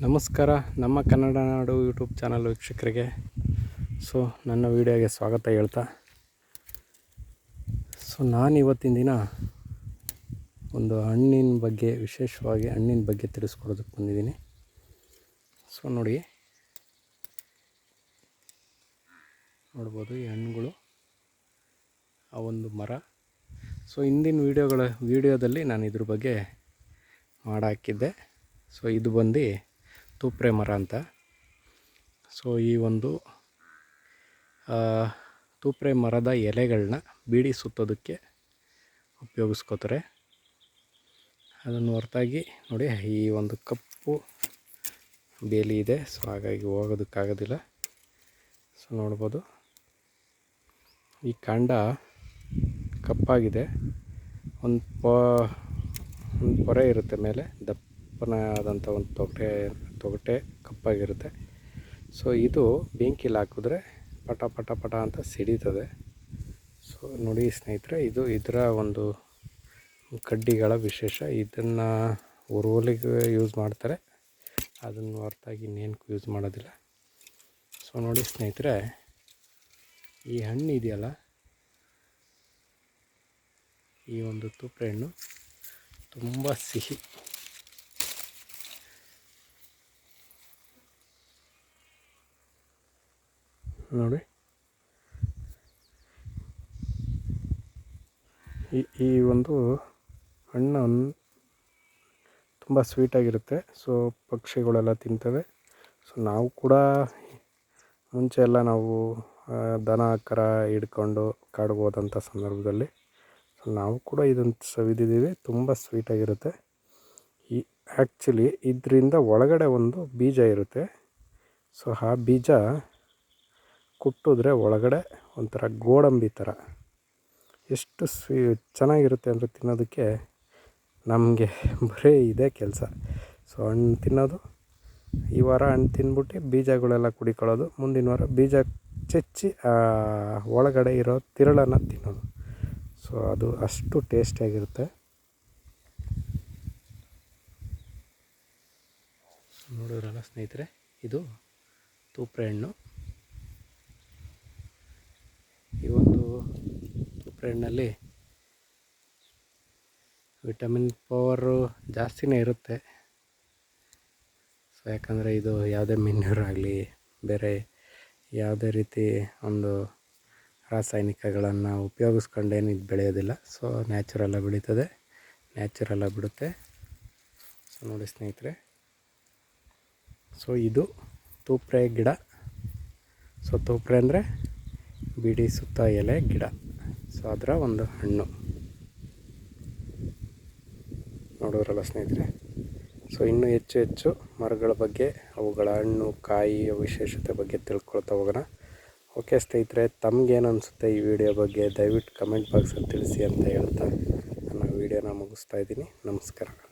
ನಮಸ್ಕಾರ. ನಮ್ಮ ಕನ್ನಡ ನಾಡು YouTube channel ವೀಕ್ಷಕರಿಗೆ. ಸೊ, ನನ್ನ ವಿಡಿಯೋಗೆ ಸ್ವಾಗತ ಹೇಳ್ತಾ. ಸೊ, ನಾನು ಇವತ್ತಿನ ದಿನ ಒಂದು ಹಣ್ಣಿನ ಬಗ್ಗೆ, ವಿಶೇಷವಾಗಿ ಹಣ್ಣಿನ ಬಗ್ಗೆ ತಿಳಿಸ್ಕೊಡೋದಕ್ಕೆ ಬಂದಿದ್ದೀನಿ. ಸೊ, ನೋಡಿ. ನೋಡ್ಬೋದು ಈ ಹಣ್ಣುಗಳು, ಆ ಒಂದು ಮರ. ಸೊ, ಹಿಂದಿನ ವೀಡಿಯೋಗಳ, ವೀಡಿಯೋದಲ್ಲಿ ನಾನು ಇದ್ರ ಬಗ್ಗೆ ಮಾಡಾಕಿದ್ದೆ. ಸೊ, ಇದು ಬಂದು ತೂಪ್ರೆ ಮರ ಅಂತ. ಸೊ ಈ ಒಂದು ತೂಪ್ರೆ ಮರದ ಎಲೆಗಳನ್ನ ಬೀಡಿ ಸುತ್ತೋದಕ್ಕೆ ಉಪಯೋಗಿಸ್ಕೋತಾರೆ. ಅದನ್ನು ಹೊರತಾಗಿ ನೋಡಿ, ಈ ಒಂದು ಕಪ್ಪು ಬೇಲಿ ಇದೆ. ಸೊ ಹಾಗಾಗಿ ಹೋಗೋದಕ್ಕಾಗೋದಿಲ್ಲ. ಸೊ ನೋಡ್ಬೋದು. ಈ ಕಾಂಡ ಕಪ್ಪಾಗಿದೆ. ಒಂದು ಪ, ಒಂದು ಪೊರೆ ಇರುತ್ತೆ ಮೇಲೆ. ದಪ್ಪನಾದಂಥ ಒಂದು ತೊಗಟೆ ತೊಗಟೆ ಕಪ್ಪಾಗಿರುತ್ತೆ. ಸೊ ಇದು ಬೆಂಕಿಲಿ ಹಾಕಿದ್ರೆ ಪಟ ಪಟ ಪಟ ಅಂತ ಸಿಡಿತದೆ. ಸೊ ನೋಡಿ ಸ್ನೇಹಿತರೆ, ಇದು ಇದರ ಒಂದು ಕಡ್ಡಿಗಳ ವಿಶೇಷ. ಇದನ್ನು ಉರುವಲಿಗೆ ಯೂಸ್ ಮಾಡ್ತಾರೆ. ಅದನ್ನು ಹೊರತಾಗಿ ಇನ್ನೇನು ಯೂಸ್ ಮಾಡೋದಿಲ್ಲ. ಸೊ ನೋಡಿ ಸ್ನೇಹಿತರೆ, ಈ ಹಣ್ಣು ಇದೆಯಲ್ಲ? ಈ ಒಂದು ತುಪ್ಪ ಹಣ್ಣು ತುಂಬ ಸಿಹಿ. ನೋಡಿ. ಈ ಈ ಒಂದು ಹಣ್ಣು ತುಂಬ ಸ್ವೀಟಾಗಿರುತ್ತೆ ಸೊ ಪಕ್ಷಿಗಳೆಲ್ಲ ತಿಂತವೆ. ಸೊ ನಾವು ಕೂಡ ಮುಂಚೆ ಎಲ್ಲ ನಾವು ದನ, ಕರ ಹಿಡ್ಕೊಂಡು ಕಾಡಿಗೆ ಹೋದಂಥ ಸಂದರ್ಭದಲ್ಲಿ. ಸೊ ನಾವು ಕೂಡ ಇದನ್ನು ಸವಿದಿದ್ದೀವಿ. ತುಂಬ ಸ್ವೀಟಾಗಿರುತ್ತೆ ಈ ಆ್ಯಕ್ಚುಲಿ ಇದರಿಂದ ಒಳಗಡೆ ಒಂದು ಬೀಜ ಇರುತ್ತೆ. ಸೊ ಆ ಬೀಜ ಕುಟ್ಟಿದ್ರೆ ಒಳಗಡೆ ಒಂಥರ ಗೋಡಂಬಿ ಥರ. ಎಷ್ಟು ಸ್ವೀ ಚೆನ್ನಾಗಿರುತ್ತೆ ಅಂದರೆ ತಿನ್ನೋದಕ್ಕೆ ನಮಗೆ ಬರೀ ಇದೇ ಕೆಲಸ. ಸೊ, ಹಣ್ಣು ತಿನ್ನೋದು, ಈ ವಾರ ಹಣ್ಣು ತಿಂದ್ಬಿಟ್ಟು ಬೀಜಗಳೆಲ್ಲ ಕುಡಿಕೊಳ್ಳೋದು, ಮುಂದಿನ ವಾರ ಬೀಜ ಚಚ್ಚಿ ಒಳಗಡೆ ಇರೋ ತಿರುಳನ್ನು ತಿನ್ನೋದು. ಸೊ, ಅದು ಅಷ್ಟು ಟೇಸ್ಟಿಯಾಗಿರುತ್ತೆ. ನೋಡಿದ್ರಲ್ಲ ಸ್ನೇಹಿತರೆ, ಇದು ತೂಪ್ರೆ ಹಣ್ಣು. ಹಣ್ಣಿನಲ್ಲಿ ವಿಟಮಿನ್ ಪವರು ಜಾಸ್ತಿನೇ ಇರುತ್ತೆ. ಸೊ ಯಾಕಂದರೆ ಇದು ಯಾವುದೇ ಮಿನ್ಯೂರ್ ಆಗಲಿ, ಬೇರೆ ಯಾವುದೇ ರೀತಿ ಒಂದು ರಾಸಾಯನಿಕಗಳನ್ನು ಉಪಯೋಗಿಸ್ಕೊಂಡೇನು ಇದು ಬೆಳೆಯೋದಿಲ್ಲ. ಸೊ ನ್ಯಾಚುರಲ್ಲಾಗಿ ಬೆಳೀತದೆ ನ್ಯಾಚುರಲ್ಲಾಗಿ ಬಿಡುತ್ತೆ. ಸೊ ನೋಡಿ ಸ್ನೇಹಿತರೆ. ಸೊ ಇದು ತೂಪ್ರೆ ಗಿಡ. ಸೊ ತೂಪ್ರೆ ಅಂದರೆ ಬಿಡಿ ಸುತ್ತ ಎಲೆ, ಗಿಡ. ಸೊ, ಅದರ ಒಂದು ಹಣ್ಣು. ನೋಡೋರಲ್ಲ ಸ್ನೇಹಿತರೆ? ಸೊ, ಇನ್ನೂ ಹೆಚ್ಚು ಹೆಚ್ಚು ಮರಗಳ ಬಗ್ಗೆ, ಅವುಗಳ ಹಣ್ಣು ಕಾಯಿಯ ವಿಶೇಷತೆ ಬಗ್ಗೆ ತಿಳ್ಕೊಳ್ತಾ ಹೋಗೋಣ. ಓಕೆ ಸ್ನೇಹಿತರೆ, ತಮಗೇನು ಅನಿಸುತ್ತೆ ಈ ವಿಡಿಯೋ ಬಗ್ಗೆ? ದಯವಿಟ್ಟು ಕಮೆಂಟ್ ಬಾಕ್ಸಲ್ಲಿ ತಿಳಿಸಿ ಅಂತ ಹೇಳ್ತಾ ನನ್ನ ವೀಡಿಯೋನ ಮುಗಿಸ್ತಾ ಇದ್ದೀನಿ. ನಮಸ್ಕಾರ.